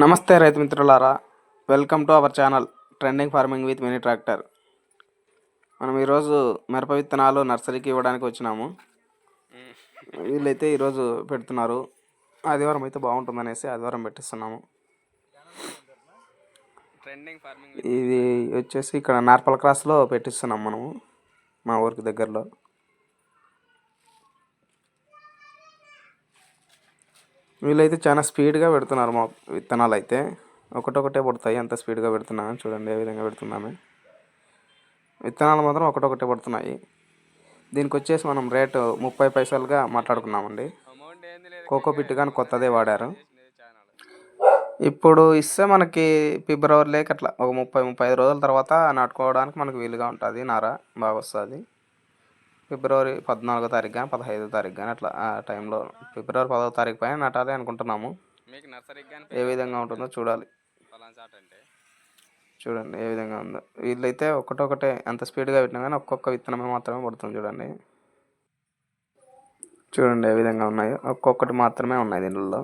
నమస్తే రైతు మిత్రులారా. Welcome to our channel trending farming with mini tractor మనం ఈరోజు మిరప విత్తనాలు నర్సరీకి ఇవ్వడానికి వచ్చినాము. వీళ్ళైతే ఈరోజు పెడుతున్నారు. ఆదివారం అయితే బాగుంటుందనేసి ఆదివారం పెట్టిస్తున్నాము. ట్రెండింగ్ ఫార్మింగ్ ఇది వచ్చేసి ఇక్కడ నార్పల్ క్రాస్లో పెట్టిస్తున్నాం మనము మా ఊరికి దగ్గరలో. వీళ్ళైతే చాలా స్పీడ్గా పెడుతున్నారు మా విత్తనాలు అయితే ఒకటొకటే పడతాయి అంత స్పీడ్గా పెడుతున్నాను చూడండి ఏ విధంగా పెడుతున్నాము. విత్తనాలు మాత్రం ఒకటొకటే పడుతున్నాయి. దీనికి వచ్చేసి మనం రేటు ముప్పై పైసలుగా మాట్లాడుకున్నామండి. కోకో పిట్ కానీ కొత్తదే వాడారు. ఇప్పుడు ఇస్తే మనకి ఫిబ్రవరిలోకి అట్లా ఒక ముప్పై ముప్పై ఐదు రోజుల తర్వాత నాటుకోవడానికి మనకు వీలుగా ఉంటుంది నార బాగా వస్తుంది. ఫిబ్రవరి పద్నాలుగో తారీఖు కానీ పదహైదో తారీఖు కానీ అట్లా ఆ టైంలో ఫిబ్రవరి పదో తారీఖు పైన నాటాలి అనుకుంటున్నాము. మీకు ఏ విధంగా ఉంటుందో చూడాలి. చూడండి ఏ విధంగా ఉందో. వీళ్ళైతే ఒకటొకటే అంత స్పీడ్గా పెట్టినా కానీ ఒక్కొక్క విత్తనమే మాత్రమే పడుతుంది చూడండి. చూడండి ఏ విధంగా ఉన్నాయో. ఒక్కొక్కటి మాత్రమే ఉన్నాయి దీనిలో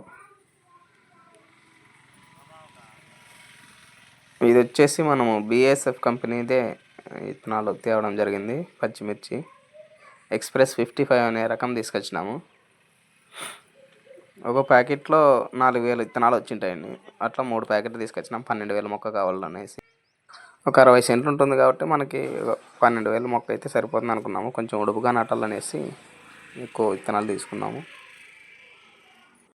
ఇది వచ్చేసి మనము బిఎస్ఎఫ్ కంపెనీదే విత్తనాలు తేవడం జరిగింది పచ్చిమిర్చి. ఎక్స్ప్రెస్ ఫిఫ్టీ ఫైవ్ అనే రకం తీసుకొచ్చినాము. ఒక ప్యాకెట్లో నాలుగు వేలు విత్తనాలు వచ్చింటాయండి. అట్లా మూడు ప్యాకెట్లు తీసుకొచ్చినాం. పన్నెండు వేల మొక్క కావాలనేసి. ఒక అరవై సెంట్లు ఉంటుంది కాబట్టి మనకి పన్నెండు వేల మొక్క అయితే సరిపోతుంది అనుకున్నాము కొంచెం ఉడుపుగా నాటాలనేసి ఎక్కువ విత్తనాలు తీసుకున్నాము.